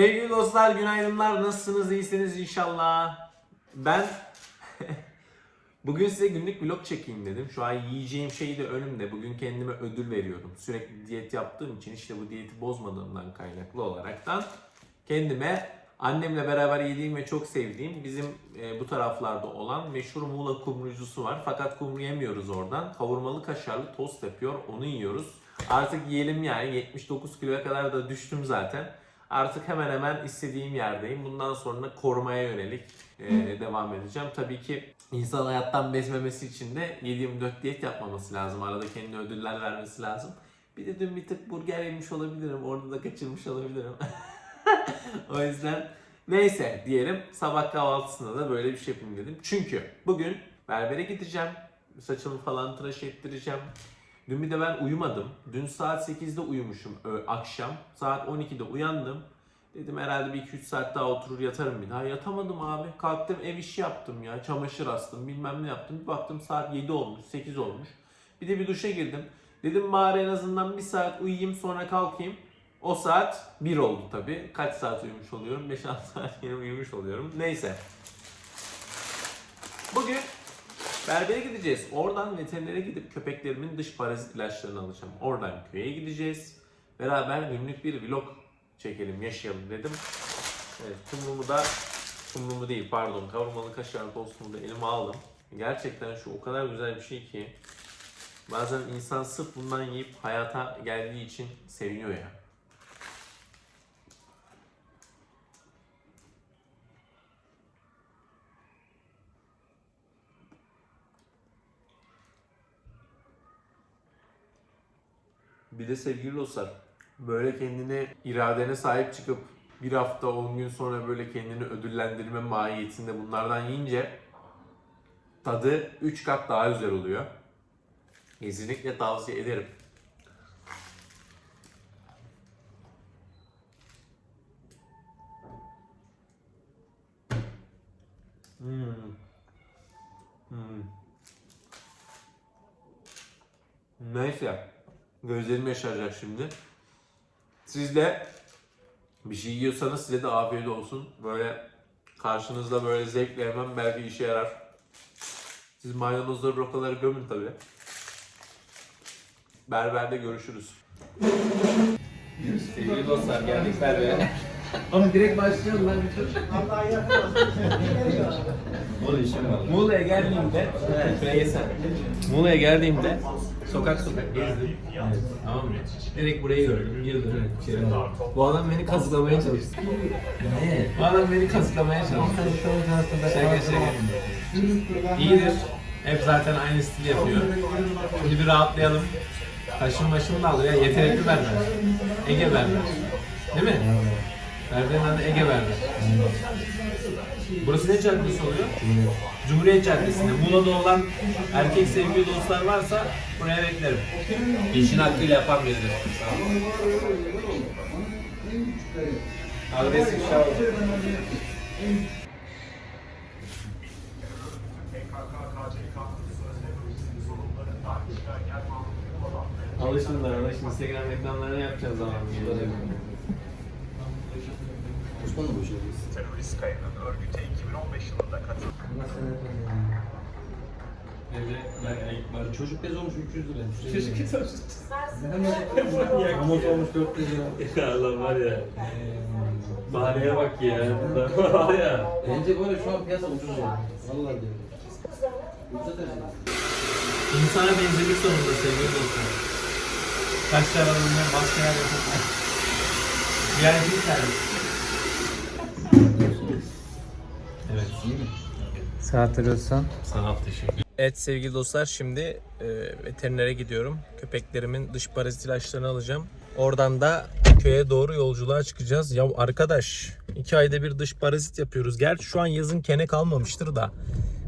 Sevgili dostlar günaydınlar. Nasılsınız? İyisiniz inşallah. Ben bugün size günlük vlog çekeyim dedim. Şu an yiyeceğim şey de önümde. Bugün kendime ödül veriyorum. Sürekli diyet yaptığım için işte bu diyeti bozmadığımdan kaynaklı olaraktan kendime annemle beraber yediğim ve çok sevdiğim bizim e, bu taraflarda olan meşhur Muğla kumrucusu var. Fakat kumru yemiyoruz oradan. Kavurmalı kaşarlı tost yapıyor. Onu yiyoruz. Artık yiyelim yani 79 kiloya kadar da düştüm zaten. Artık hemen hemen istediğim yerdeyim. Bundan sonra korumaya yönelik e, devam edeceğim. Tabii ki insan hayattan bezmemesi için de 7-24 diyet yapmaması lazım. Arada kendine ödüller vermesi lazım. Bir de dün bir tık burger yemiş olabilirim. Orada da kaçırmış olabilirim. o yüzden neyse diyelim sabah kahvaltısında da böyle bir şey yapayım dedim. Çünkü bugün berbere gideceğim. Saçımı falan tıraş ettireceğim. Dün bir de ben uyumadım. Dün saat 8'de uyumuşum ö- akşam. Saat 12'de uyandım. Dedim herhalde bir 2-3 saat daha oturur yatarım bir daha. Yatamadım abi. Kalktım ev işi yaptım ya. Çamaşır astım bilmem ne yaptım. Bir baktım saat 7 olmuş 8 olmuş. Bir de bir duşa girdim. Dedim bari en azından bir saat uyuyayım sonra kalkayım. O saat 1 oldu tabi. Kaç saat uyumuş oluyorum? 5-6 saat yine uyumuş oluyorum. Neyse. Bugün berbere gideceğiz. Oradan veterinere gidip köpeklerimin dış parazit ilaçlarını alacağım. Oradan köye gideceğiz. Beraber günlük bir vlog çekelim, yaşayalım dedim. Evet, kumrumu da, kumrumu değil pardon, kavurmalı kaşar tostumu da elime aldım. Gerçekten şu o kadar güzel bir şey ki bazen insan sırf bundan yiyip hayata geldiği için seviniyor ya. Bir de sevgili dostlar, böyle kendine iradene sahip çıkıp bir hafta 10 gün sonra böyle kendini ödüllendirme mahiyetinde bunlardan yiyince tadı 3 kat daha güzel oluyor. Kesinlikle tavsiye ederim. Hmm. Hmm. Neyse. Gözlerim yaşaracak şimdi. Siz de bir şey yiyorsanız size de afiyet olsun. Böyle karşınızda böyle zevkle yemem belki işe yarar. Siz maydanozları, rokaları gömün tabi. Berberde görüşürüz. Sevgili dostlar geldik berbere. Ama direkt başlayalım lan bir çocuk. Muğla'ya geldiğimde, sen. Muğla'ya geldiğimde sokak sokak gezdim. Tamam mı? Direkt burayı gördüm, girdim. içeri. Bu adam beni kazıklamaya çalıştı. Ne? Bu adam beni kazıklamaya çalıştı. Şaka şaka. İyidir. Hep zaten aynı stil yapıyor. Şimdi bir rahatlayalım. Taşın başını da alıyor. Ya yetenekli berber. Ege berber. Değil mi? Berberin adı Ege berber. Burası ne caddesi oluyor? Cumhuriyet Caddesi'nde. Muğla'da olan erkek sevgili dostlar varsa buraya beklerim. İşin hakkıyla yapan biridir. Agresif şahı. Alışınlar, alışın. Instagram reklamlarını yapacağız zaman. Osmanlı boşuyoruz. Terörist kayanın örgüte 2015 yılında katıldı. Allah seni Evet, Çocuk bez olmuş 300 lira. Çocuk kes olmuş. Amort olmuş 400 lira. Ya Allah var ya. Bahaneye bak ya. var ya. Bence böyle şu an piyasa ucuz oldu. Vallahi diyorum. Ucuza taşıyor. İnsana benzedik sonunda sevgili dostlar. Kaşlar alınıyor, maskeler yapılıyor. VIP servis. İyi mi? Saat arıyorsan. Sağ ol, teşekkür Evet sevgili dostlar şimdi e, veterinere gidiyorum. Köpeklerimin dış parazit ilaçlarını alacağım. Oradan da köye doğru yolculuğa çıkacağız. Ya arkadaş iki ayda bir dış parazit yapıyoruz. Gerçi şu an yazın kene kalmamıştır da.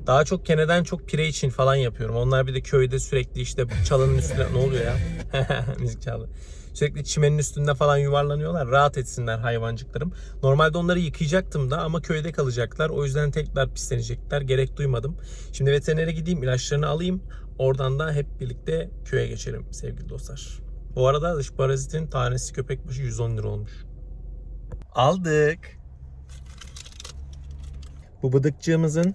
Daha çok keneden çok pire için falan yapıyorum. Onlar bir de köyde sürekli işte çalının üstüne ne oluyor ya? Müzik çaldı. Sürekli çimenin üstünde falan yuvarlanıyorlar. Rahat etsinler hayvancıklarım. Normalde onları yıkayacaktım da ama köyde kalacaklar. O yüzden tekrar pislenecekler. Gerek duymadım. Şimdi veterinere gideyim, ilaçlarını alayım. Oradan da hep birlikte köye geçelim sevgili dostlar. Bu arada dış parazitin tanesi köpek başı 110 lira olmuş. Aldık. Bu bıdıkçığımızın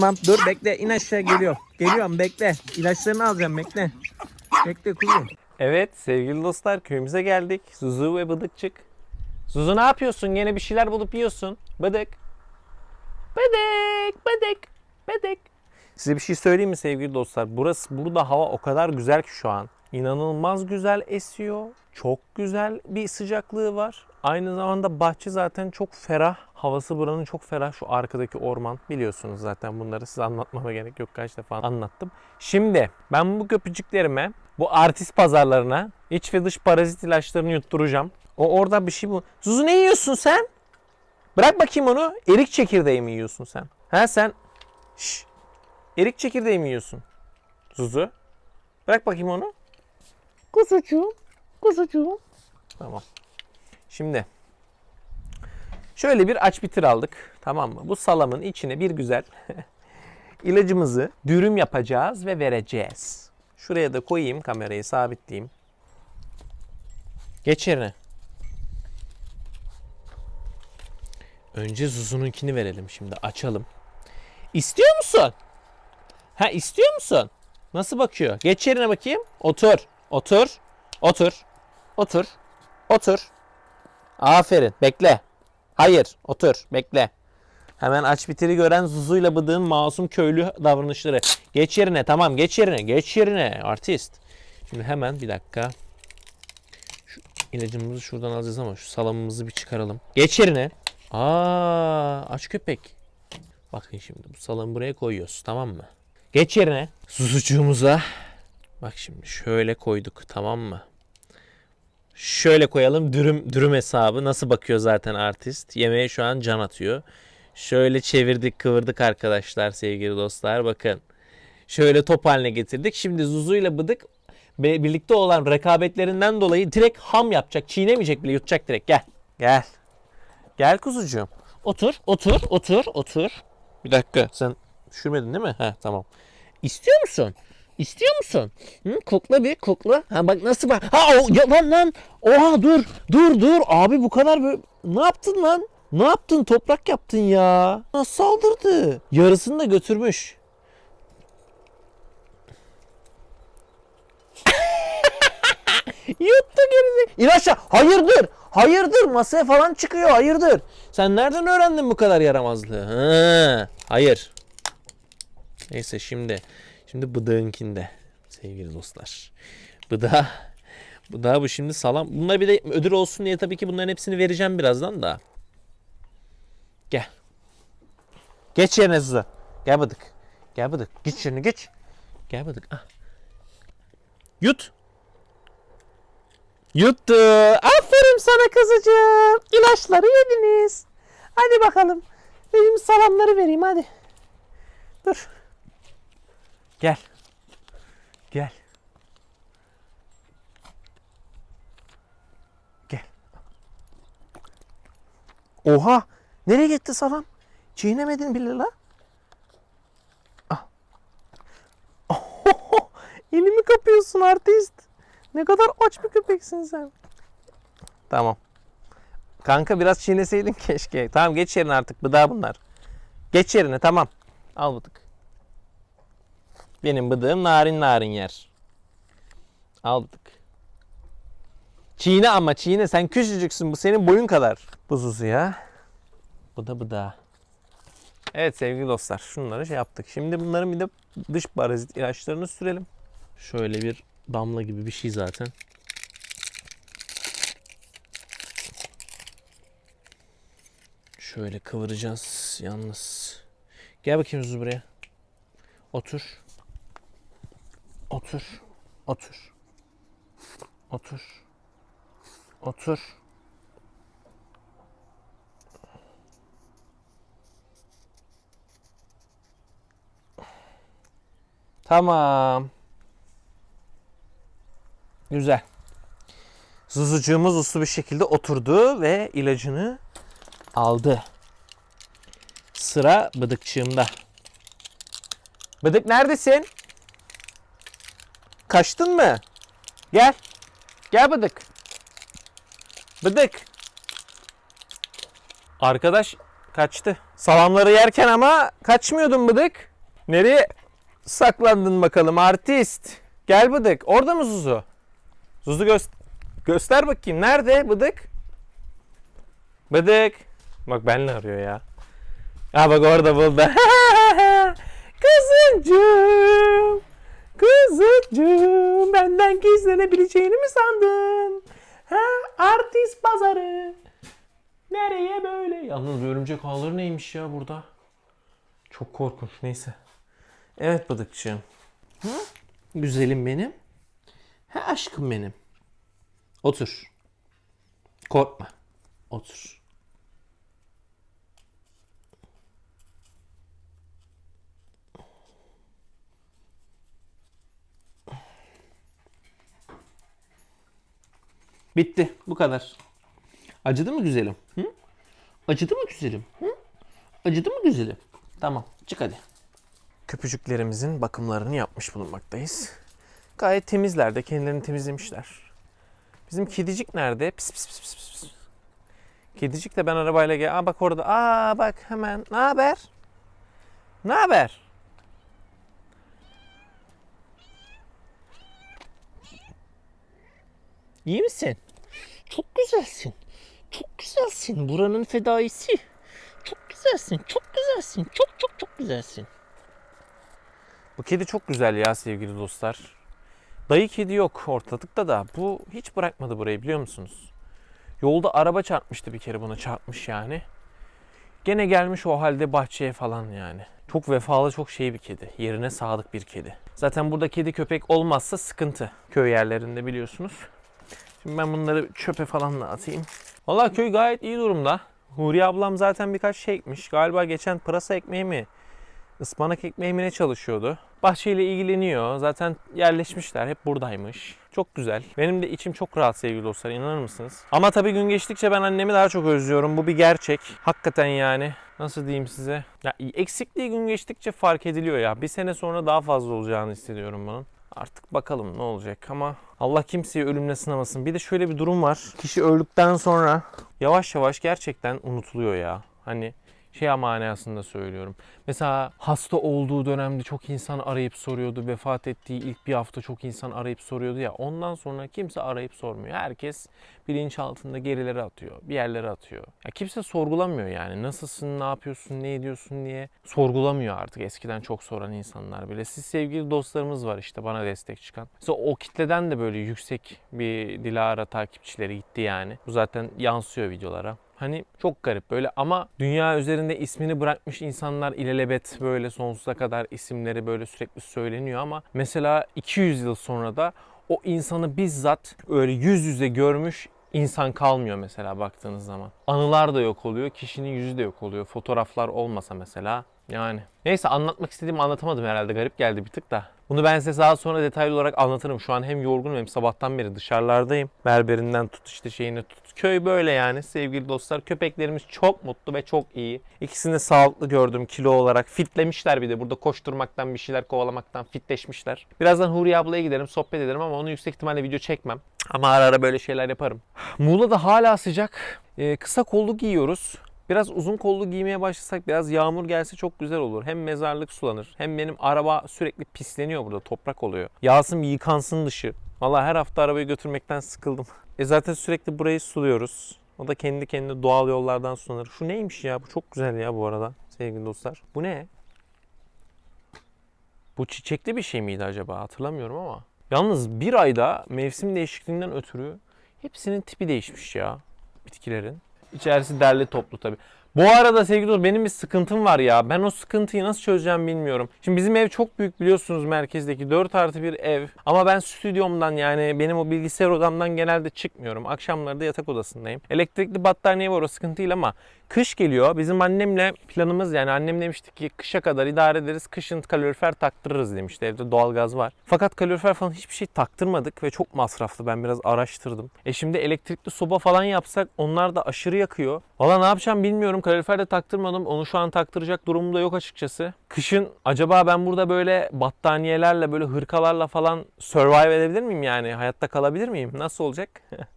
Tamam dur bekle in aşağı geliyor. Geliyorum bekle. İlaçlarını alacağım bekle. Bekle kuzum. Evet sevgili dostlar köyümüze geldik. Zuzu ve Bıdıkçık. Zuzu ne yapıyorsun? Yine bir şeyler bulup yiyorsun. Bıdık. Bıdık, bıdık, bıdık. Size bir şey söyleyeyim mi sevgili dostlar? Burası burada hava o kadar güzel ki şu an. İnanılmaz güzel esiyor. Çok güzel bir sıcaklığı var. Aynı zamanda bahçe zaten çok ferah. Havası buranın çok ferah. Şu arkadaki orman biliyorsunuz zaten bunları size anlatmama gerek yok. Kaç defa anlattım. Şimdi ben bu köpücüklerime bu artist pazarlarına iç ve dış parazit ilaçlarını yutturacağım. O orada bir şey bu. Zuzu ne yiyorsun sen? Bırak bakayım onu. Erik çekirdeği mi yiyorsun sen? Ha sen? Şş. Erik çekirdeği mi yiyorsun? Zuzu. Bırak bakayım onu. Kuzucuğum, kuzucuğum. Tamam. Şimdi şöyle bir aç bitir aldık. Tamam mı? Bu salamın içine bir güzel ilacımızı dürüm yapacağız ve vereceğiz. Şuraya da koyayım kamerayı sabitleyeyim. Geç yerine. Önce Zuzu'nunkini verelim şimdi açalım. İstiyor musun? Ha istiyor musun? Nasıl bakıyor? Geç yerine bakayım. Otur. Otur. Otur. Otur. Otur. Aferin. Bekle. Hayır. Otur. Bekle. Hemen aç bitiri gören Zuzu'yla bıdığın masum köylü davranışları. Geç yerine. Tamam geç yerine. Geç yerine. Artist. Şimdi hemen bir dakika. Şu ilacımızı şuradan alacağız ama şu salamımızı bir çıkaralım. Geç yerine. Aa, aç köpek. Bakın şimdi bu salamı buraya koyuyoruz. Tamam mı? Geç yerine. Susucuğumuza. Bak şimdi şöyle koyduk. Tamam mı? Şöyle koyalım dürüm dürüm hesabı nasıl bakıyor zaten artist. Yemeğe şu an can atıyor. Şöyle çevirdik kıvırdık arkadaşlar sevgili dostlar bakın. Şöyle top haline getirdik. Şimdi Zuzu ile Bıdık birlikte olan rekabetlerinden dolayı direkt ham yapacak. Çiğnemeyecek bile yutacak direkt. Gel. Gel. Gel kuzucuğum. Otur, otur, otur, otur. Bir dakika sen düşürmedin değil mi? Ha tamam. İstiyor musun? İstiyor musun? Hı, kokla bir kokla. Ha bak nasıl bak. Ha o, ya lan lan. Oha dur. Dur dur. Abi bu kadar böyle. Ne yaptın lan? Ne yaptın? Toprak yaptın ya. Nasıl saldırdı? Yarısını da götürmüş. Yuttu gerisi. İn aşağı. Hayırdır? Hayırdır? Masaya falan çıkıyor. Hayırdır? Sen nereden öğrendin bu kadar yaramazlığı? Ha, hayır. Neyse şimdi. Şimdi bıdığınkinde. Sevgili dostlar. Bıda. Bıda bu şimdi salam. Bunlar bir de ödül olsun diye tabii ki bunların hepsini vereceğim birazdan da. Gel. Geç yerine Zuzu. Gel bıdık. Gel bıdık. Geç yerine geç. Gel bıdık. Ah. Yut. Yuttu. Aferin sana kızıcığım. İlaçları yediniz. Hadi bakalım. Benim salamları vereyim hadi. Dur. Gel. Gel. Gel. Oha! Nereye gitti salam? Çiğnemedin bile la. Ah. Elimi kapıyorsun artist. Ne kadar aç bir köpeksin sen. Tamam. Kanka biraz çiğneseydin keşke. Tamam geç yerine artık. Bıda bunlar. Geç yerine tamam. Al bıdık. Benim bıdığım narin narin yer. Al bıdık. Çiğne ama çiğne. Sen küçücüksün. Bu senin boyun kadar. Bu Zuzu'ya. Bu da bu da. Evet sevgili dostlar şunları şey yaptık. Şimdi bunların bir de dış parazit ilaçlarını sürelim. Şöyle bir damla gibi bir şey zaten. Şöyle kıvıracağız yalnız. Gel bakayım Zuzu buraya. Otur. Otur. Otur. Otur. Otur. Tamam. Güzel. Zuzucuğumuz uslu bir şekilde oturdu ve ilacını aldı. Sıra bıdıkçığımda. Bıdık neredesin? Kaçtın mı? Gel. Gel bıdık. Bıdık. Arkadaş kaçtı. Salamları yerken ama kaçmıyordun bıdık. Nereye saklandın bakalım artist? Gel bıdık. Orada mı Zuzu? Zuzu göster. Göster bakayım. Nerede bıdık? Bıdık. Bak benle arıyor ya. Ha bak orada buldu. Kızıncığım. Kızıncığım. Benden gizlenebileceğini mi sandın? Ha? Artist pazarı. Nereye böyle? Yalnız örümcek ağları neymiş ya burada? Çok korkunç. Neyse. Evet Bıdıkçığım. Hı? Güzelim benim. Ha aşkım benim. Otur. Korkma. Otur. Bitti. Bu kadar. Acıdı mı güzelim? Hı? Acıdı mı güzelim? Hı? Acıdı mı güzelim? Tamam. Çık hadi. Köpücüklerimizin bakımlarını yapmış bulunmaktayız. Gayet temizler de kendilerini temizlemişler. Bizim kedicik nerede? Pis pis pis pis pis. Kedicik de ben arabayla gel. Aa bak orada. Aa bak hemen. Ne haber? Ne haber? İyi misin? Çok güzelsin. Çok güzelsin. Buranın fedaisi. Çok güzelsin. Çok güzelsin. Çok çok çok güzelsin. Bu kedi çok güzel ya sevgili dostlar. Dayı kedi yok ortalıkta da. Bu hiç bırakmadı burayı biliyor musunuz? Yolda araba çarpmıştı bir kere buna çarpmış yani. Gene gelmiş o halde bahçeye falan yani. Çok vefalı, çok şey bir kedi. Yerine sadık bir kedi. Zaten burada kedi köpek olmazsa sıkıntı. Köy yerlerinde biliyorsunuz. Şimdi ben bunları çöpe falan da atayım. Vallahi köy gayet iyi durumda. Huriye ablam zaten birkaç şey ekmiş. Galiba geçen pırasa ekmeği mi, ıspanak ekmeği mi ne çalışıyordu. Bahçeyle ilgileniyor. Zaten yerleşmişler. Hep buradaymış. Çok güzel. Benim de içim çok rahat sevgili dostlar. inanır mısınız? Ama tabii gün geçtikçe ben annemi daha çok özlüyorum. Bu bir gerçek. Hakikaten yani. Nasıl diyeyim size? Ya eksikliği gün geçtikçe fark ediliyor ya. Bir sene sonra daha fazla olacağını hissediyorum bunun. Artık bakalım ne olacak ama Allah kimseyi ölümle sınamasın. Bir de şöyle bir durum var. Kişi öldükten sonra yavaş yavaş gerçekten unutuluyor ya. Hani şey manasında söylüyorum. Mesela hasta olduğu dönemde çok insan arayıp soruyordu. Vefat ettiği ilk bir hafta çok insan arayıp soruyordu ya. Ondan sonra kimse arayıp sormuyor. Herkes bilinçaltında gerilere atıyor. Bir yerlere atıyor. Ya kimse sorgulamıyor yani. Nasılsın, ne yapıyorsun, ne ediyorsun diye sorgulamıyor artık. Eskiden çok soran insanlar bile. Siz sevgili dostlarımız var işte bana destek çıkan. Mesela o kitleden de böyle yüksek bir Dilara takipçileri gitti yani. Bu zaten yansıyor videolara. Hani çok garip böyle ama dünya üzerinde ismini bırakmış insanlar ilelebet böyle sonsuza kadar isimleri böyle sürekli söyleniyor ama mesela 200 yıl sonra da o insanı bizzat öyle yüz yüze görmüş insan kalmıyor mesela baktığınız zaman. Anılar da yok oluyor, kişinin yüzü de yok oluyor. Fotoğraflar olmasa mesela yani. Neyse anlatmak istediğimi anlatamadım herhalde. Garip geldi bir tık da. Bunu ben size daha sonra detaylı olarak anlatırım. Şu an hem yorgunum hem sabahtan beri dışarılardayım. Berberinden tut işte şeyini tut. Köy böyle yani sevgili dostlar. Köpeklerimiz çok mutlu ve çok iyi. İkisini de sağlıklı gördüm kilo olarak. Fitlemişler bir de burada koşturmaktan bir şeyler kovalamaktan fitleşmişler. Birazdan Huriye ablaya giderim sohbet ederim ama onu yüksek ihtimalle video çekmem. Ama ara ara böyle şeyler yaparım. Muğla'da hala sıcak. Ee, kısa kollu giyiyoruz. Biraz uzun kollu giymeye başlasak biraz yağmur gelse çok güzel olur. Hem mezarlık sulanır hem benim araba sürekli pisleniyor burada toprak oluyor. Yağsın bir yıkansın dışı. Valla her hafta arabayı götürmekten sıkıldım. E zaten sürekli burayı suluyoruz. O da kendi kendine doğal yollardan sulanır. Şu neymiş ya? Bu çok güzel ya bu arada sevgili dostlar. Bu ne? Bu çiçekli bir şey miydi acaba? Hatırlamıyorum ama. Yalnız bir ayda mevsim değişikliğinden ötürü hepsinin tipi değişmiş ya bitkilerin. İçerisi derli toplu tabii. Bu arada sevgili dostlar benim bir sıkıntım var ya. Ben o sıkıntıyı nasıl çözeceğim bilmiyorum. Şimdi bizim ev çok büyük biliyorsunuz merkezdeki 4 artı bir ev. Ama ben stüdyomdan yani benim o bilgisayar odamdan genelde çıkmıyorum. Akşamları da yatak odasındayım. Elektrikli battaniye var o sıkıntı değil ama kış geliyor. Bizim annemle planımız yani annem demişti ki kışa kadar idare ederiz. Kışın kalorifer taktırırız demişti. Evde doğalgaz var. Fakat kalorifer falan hiçbir şey taktırmadık ve çok masraflı. Ben biraz araştırdım. E şimdi elektrikli soba falan yapsak onlar da aşırı yakıyor. Valla ne yapacağım bilmiyorum. Kalorifer de taktırmadım. Onu şu an taktıracak durumum da yok açıkçası. Kışın acaba ben burada böyle battaniyelerle böyle hırkalarla falan survive edebilir miyim yani? Hayatta kalabilir miyim? Nasıl olacak?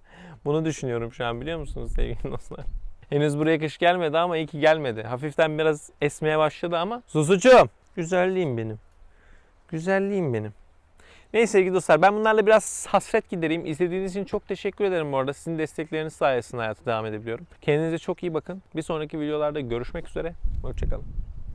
Bunu düşünüyorum şu an biliyor musunuz sevgili dostlar? Henüz buraya kış gelmedi ama iyi ki gelmedi. Hafiften biraz esmeye başladı ama. Susucuğum. Güzelliğim benim. Güzelliğim benim. Neyse sevgili dostlar ben bunlarla biraz hasret gidereyim. İzlediğiniz için çok teşekkür ederim bu arada. Sizin destekleriniz sayesinde hayata devam edebiliyorum. Kendinize çok iyi bakın. Bir sonraki videolarda görüşmek üzere. Hoşçakalın.